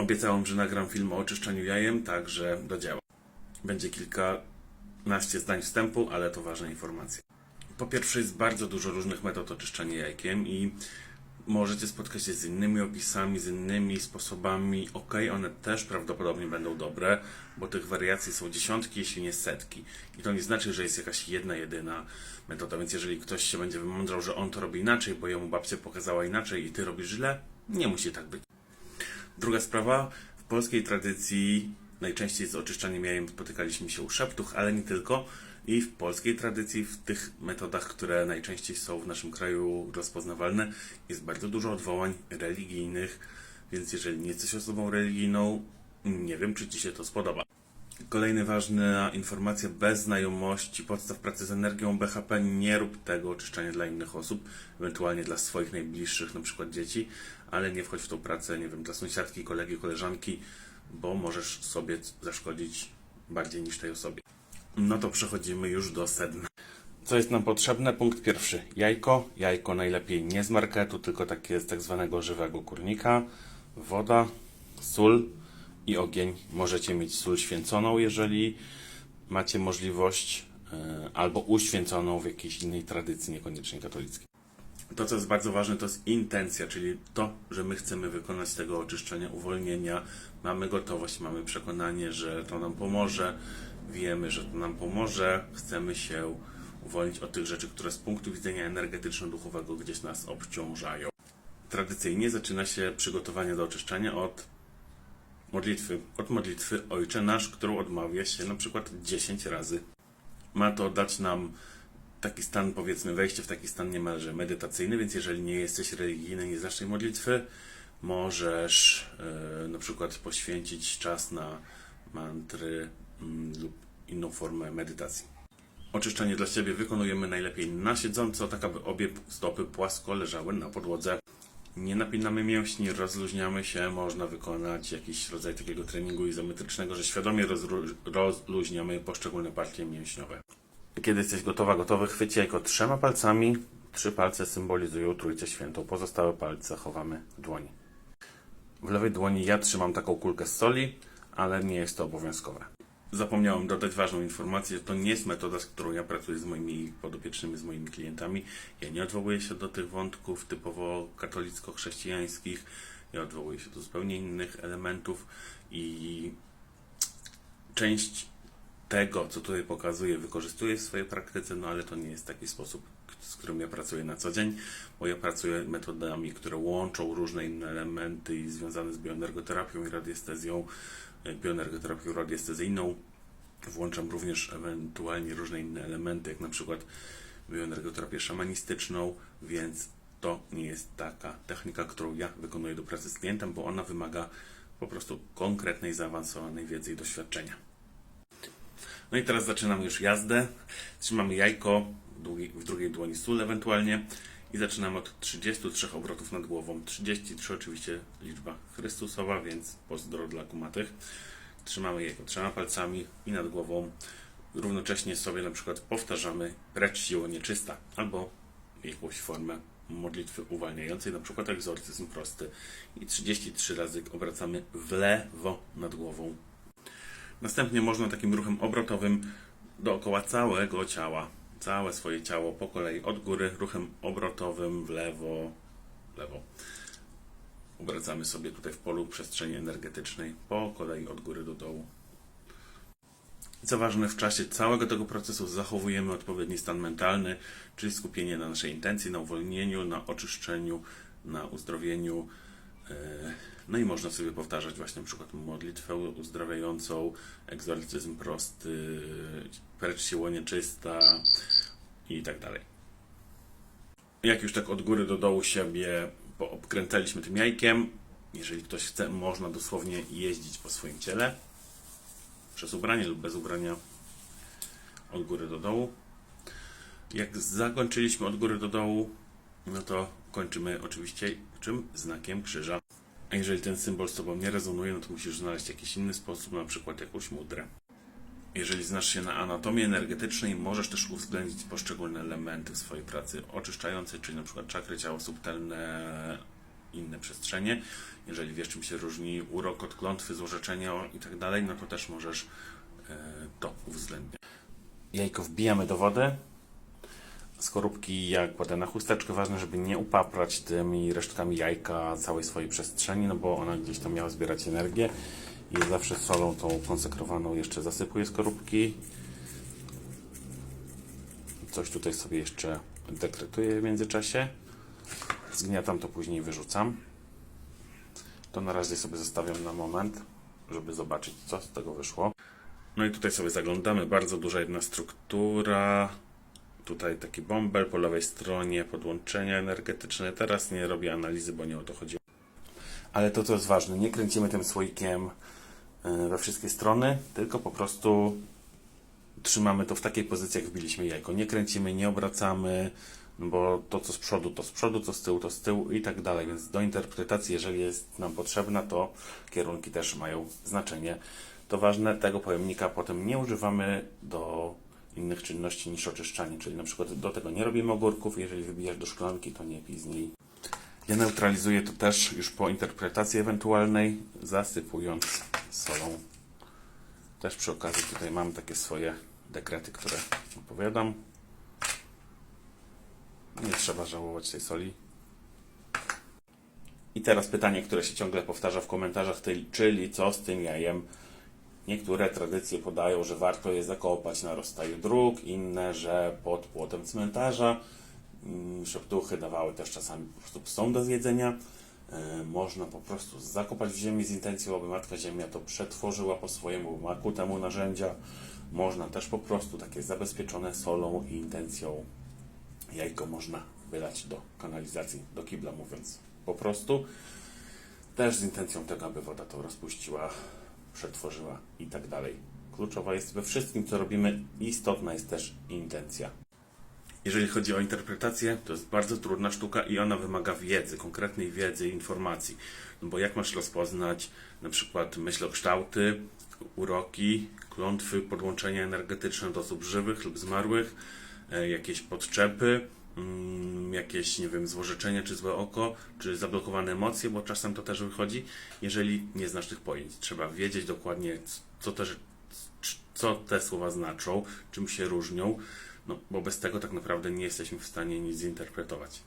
Obiecałem, że nagram film o oczyszczaniu jajem, także do dzieła. Będzie kilkanaście zdań wstępu, ale to ważne informacje. Po pierwsze, jest bardzo dużo różnych metod oczyszczania jajkiem i możecie spotkać się z innymi opisami, z innymi sposobami. Ok, one też prawdopodobnie będą dobre, bo tych wariacji są dziesiątki, jeśli nie setki. I to nie znaczy, że jest jakaś jedna, jedyna metoda. Więc jeżeli ktoś się będzie wymądrał, że on to robi inaczej, bo jemu babcia pokazała inaczej i ty robisz źle, nie musi tak być. Druga sprawa, w polskiej tradycji najczęściej z oczyszczaniem jajem spotykaliśmy się u szeptuch, ale nie tylko. I w polskiej tradycji, w tych metodach, które najczęściej są w naszym kraju rozpoznawalne, jest bardzo dużo odwołań religijnych, więc jeżeli nie jesteś osobą religijną, nie wiem, czy Ci się to spodoba. Kolejna ważna informacja, bez znajomości podstaw pracy z energią BHP nie rób tego oczyszczania dla innych osób, ewentualnie dla swoich najbliższych, na przykład dzieci, ale nie wchodź w tą pracę, nie wiem, dla sąsiadki, kolegi, koleżanki, bo możesz sobie zaszkodzić bardziej niż tej osobie. No to przechodzimy już do sedna. Co jest nam potrzebne? Punkt pierwszy. Jajko. Jajko najlepiej nie z marketu, tylko takie z tak zwanego żywego kurnika. Woda, sól i ogień. Możecie mieć sól święconą, jeżeli macie możliwość, e, albo uświęconą w jakiejś innej tradycji, niekoniecznie katolickiej. To, co jest bardzo ważne, to jest intencja, czyli to, że my chcemy wykonać tego oczyszczenia, uwolnienia. Mamy gotowość, mamy przekonanie, że to nam pomoże. Wiemy, że to nam pomoże. Chcemy się uwolnić od tych rzeczy, które z punktu widzenia energetyczno-duchowego gdzieś nas obciążają. Tradycyjnie zaczyna się przygotowanie do oczyszczania od modlitwy. Od modlitwy Ojcze Nasz, którą odmawia się na przykład 10 razy. Ma to dać nam taki stan, powiedzmy, wejście w taki stan niemalże medytacyjny, więc jeżeli nie jesteś religijny, nie znasz tej modlitwy, możesz e, na przykład poświęcić czas na mantry mm, lub inną formę medytacji. Oczyszczenie dla siebie wykonujemy najlepiej na siedząco, tak aby obie stopy płasko leżały na podłodze. Nie napinamy mięśni, rozluźniamy się, można wykonać jakiś rodzaj takiego treningu izometrycznego, że świadomie rozluźniamy poszczególne partie mięśniowe. Kiedy jesteś gotowa, gotowy, chwyć jajko trzema palcami. Trzy palce symbolizują Trójcę Świętą, pozostałe palce chowamy w dłoni. W lewej dłoni ja trzymam taką kulkę z soli, ale nie jest to obowiązkowe. Zapomniałem dodać ważną informację, to nie jest metoda, z którą ja pracuję z moimi podopiecznymi, z moimi klientami. Ja nie odwołuję się do tych wątków typowo katolicko-chrześcijańskich, ja odwołuję się do zupełnie innych elementów i część tego, co tutaj pokazuję, wykorzystuję w swojej praktyce, no ale to nie jest taki sposób, z którym ja pracuję na co dzień, bo ja pracuję metodami, które łączą różne inne elementy związane z bioenergoterapią i radiestezją, e, bioenergoterapią radiestezyjną. Włączam również ewentualnie różne inne elementy, jak na przykład bioenergoterapię szamanistyczną, więc to nie jest taka technika, którą ja wykonuję do pracy z klientem, bo ona wymaga po prostu konkretnej, zaawansowanej wiedzy i doświadczenia. No i teraz zaczynamy już jazdę. Trzymamy jajko, w drugiej, dłoni sól ewentualnie i zaczynamy od 33 obrotów nad głową. 33 oczywiście liczba Chrystusowa, więc pozdro dla kumatych. Trzymamy jajko trzema palcami i nad głową. Równocześnie sobie na przykład powtarzamy precz siło nieczysta albo jakąś formę modlitwy uwalniającej, na przykład egzorcyzm prosty. I 33 razy obracamy w lewo nad głową Następnie można takim ruchem obrotowym dookoła całego ciała, całe swoje ciało po kolei od góry, ruchem obrotowym w lewo, w lewo. Obracamy sobie tutaj w polu przestrzeni energetycznej po kolei od góry do dołu. Co ważne, w czasie całego tego procesu zachowujemy odpowiedni stan mentalny, czyli skupienie na naszej intencji, na uwolnieniu, na oczyszczeniu, na uzdrowieniu. E, No i można sobie powtarzać właśnie na przykład modlitwę uzdrawiającą, egzorcyzm prosty, precz siło nieczysta i tak dalej. Jak już tak od góry do dołu siebie obkręcaliśmy tym jajkiem, jeżeli ktoś chce, można dosłownie jeździć po swoim ciele przez ubranie lub bez ubrania od góry do dołu. Jak zakończyliśmy od góry do dołu, no to kończymy oczywiście czym? Znakiem krzyża. A jeżeli ten symbol z Tobą nie rezonuje, no to musisz znaleźć jakiś inny sposób, na przykład jakąś mudrę. Jeżeli znasz się na anatomii energetycznej, możesz też uwzględnić poszczególne elementy w swojej pracy oczyszczającej, czyli przykład czakry ciało subtelne, inne przestrzenie. Jeżeli wiesz, czym się różni urok od klątwy, złorzeczenia i tak no to też możesz e, to uwzględniać. Jajko wbijamy do wody. Skorupki jak kładę na chusteczkę, ważne, żeby nie upaprać tymi resztkami jajka całej swojej przestrzeni, no bo ona gdzieś tam miała zbierać energię. I zawsze solą tą konsekrowaną jeszcze zasypuję skorupki. Coś tutaj sobie jeszcze dekretuję w międzyczasie. Zgniatam to później wyrzucam. To na razie sobie zostawiam na moment, żeby zobaczyć co z tego wyszło. No i tutaj sobie zaglądamy. Bardzo duża jedna struktura. Tutaj taki bąbel po lewej stronie, podłączenia energetyczne. Teraz nie robię analizy, bo nie o to chodzi. Ale to, co jest ważne, nie kręcimy tym słoikiem e, we wszystkie strony, tylko po prostu trzymamy to w takiej pozycji, jak wbiliśmy jajko. Nie kręcimy, nie obracamy, no bo to, co z przodu, to z przodu, co z tyłu, to z tyłu i tak dalej. Więc do interpretacji, jeżeli jest nam potrzebna, to kierunki też mają znaczenie. To ważne, tego pojemnika potem nie używamy do innych czynności niż oczyszczanie, czyli na przykład do tego nie robimy ogórków, jeżeli wybijasz do szklanki, to nie pij z niej. Ja neutralizuję to też już po interpretacji ewentualnej, zasypując solą. Też przy okazji tutaj mam takie swoje dekrety, które opowiadam. Nie trzeba żałować tej soli. I teraz pytanie, które się ciągle powtarza w komentarzach, czyli co z tym jajem? Niektóre tradycje podają, że warto je zakopać na rozstaju dróg, inne, że pod płotem cmentarza. Mm, Szeptuchy dawały też czasami po prostu psom do zjedzenia. E, Można po prostu zakopać w ziemi z intencją, aby Matka Ziemia to przetworzyła po swojemu, ma ku temu narzędzia. Można też po prostu takie zabezpieczone solą i intencją jajko można wylać do kanalizacji, do kibla mówiąc po prostu. Też z intencją tego, aby woda to rozpuściła, przetworzyła i tak dalej. Kluczowa jest we wszystkim, co robimy, istotna jest też intencja. Jeżeli chodzi o interpretację, to jest bardzo trudna sztuka i ona wymaga wiedzy, konkretnej wiedzy i informacji. No bo jak masz rozpoznać na przykład myślokształty, uroki, klątwy, podłączenia energetyczne do osób żywych lub zmarłych, e, jakieś podczepy, jakieś, nie wiem, złorzeczenia czy złe oko, czy zablokowane emocje, bo czasem to też wychodzi, jeżeli nie znasz tych pojęć. Trzeba wiedzieć dokładnie, co te, co te słowa znaczą, czym się różnią, no, bo bez tego tak naprawdę nie jesteśmy w stanie nic zinterpretować.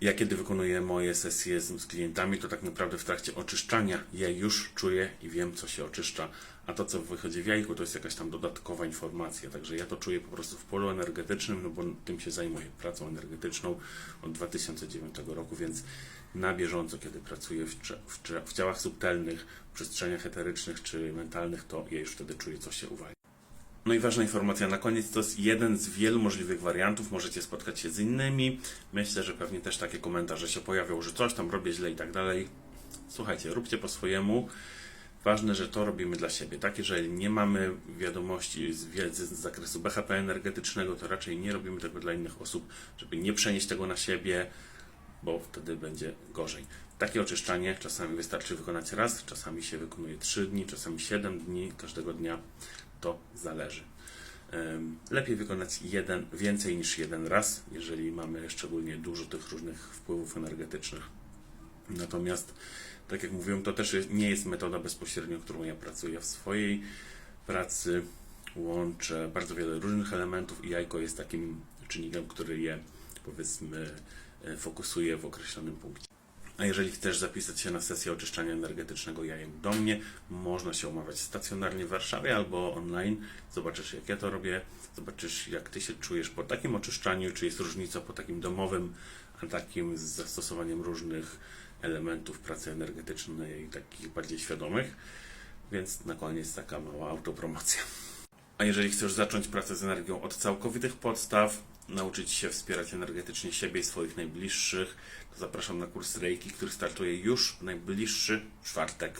Ja kiedy wykonuję moje sesje z, z klientami, to tak naprawdę w trakcie oczyszczania ja już czuję i wiem, co się oczyszcza, a to, co wychodzi w jajku, to jest jakaś tam dodatkowa informacja. Także ja to czuję po prostu w polu energetycznym, no bo tym się zajmuję, pracą energetyczną od 2009 roku, więc na bieżąco, kiedy pracuję w, w, w ciałach subtelnych, przestrzeniach eterycznych czy mentalnych, to ja już wtedy czuję, co się uwalnia. No i ważna informacja na koniec, to jest jeden z wielu możliwych wariantów, możecie spotkać się z innymi. Myślę, że pewnie też takie komentarze się pojawią, że coś tam robię źle i tak dalej. Słuchajcie, róbcie po swojemu. Ważne, że to robimy dla siebie. Tak, jeżeli nie mamy wiadomości z wiedzy z zakresu BHP energetycznego, to raczej nie robimy tego dla innych osób, żeby nie przenieść tego na siebie, bo wtedy będzie gorzej. Takie oczyszczanie czasami wystarczy wykonać raz, czasami się wykonuje 3 dni, czasami 7 dni, każdego dnia to zależy. Lepiej wykonać jeden, więcej niż jeden raz, jeżeli mamy szczególnie dużo tych różnych wpływów energetycznych. Natomiast, tak jak mówiłem, to też nie jest metoda bezpośrednio, którą ja pracuję w swojej pracy. Łączę bardzo wiele różnych elementów i jajko jest takim czynnikiem, który je, powiedzmy, e, fokusuje w określonym punkcie. A jeżeli chcesz zapisać się na sesję oczyszczania energetycznego jajem do mnie, można się umawiać stacjonarnie w Warszawie albo online. Zobaczysz, jak ja to robię, zobaczysz, jak ty się czujesz po takim oczyszczaniu, czy jest różnica po takim domowym, a takim z zastosowaniem różnych elementów pracy energetycznej, takich bardziej świadomych. Więc na koniec taka mała autopromocja. A jeżeli chcesz zacząć pracę z energią od całkowitych podstaw, nauczyć się wspierać energetycznie siebie i swoich najbliższych, to zapraszam na kurs Reiki, który startuje już w najbliższy czwartek.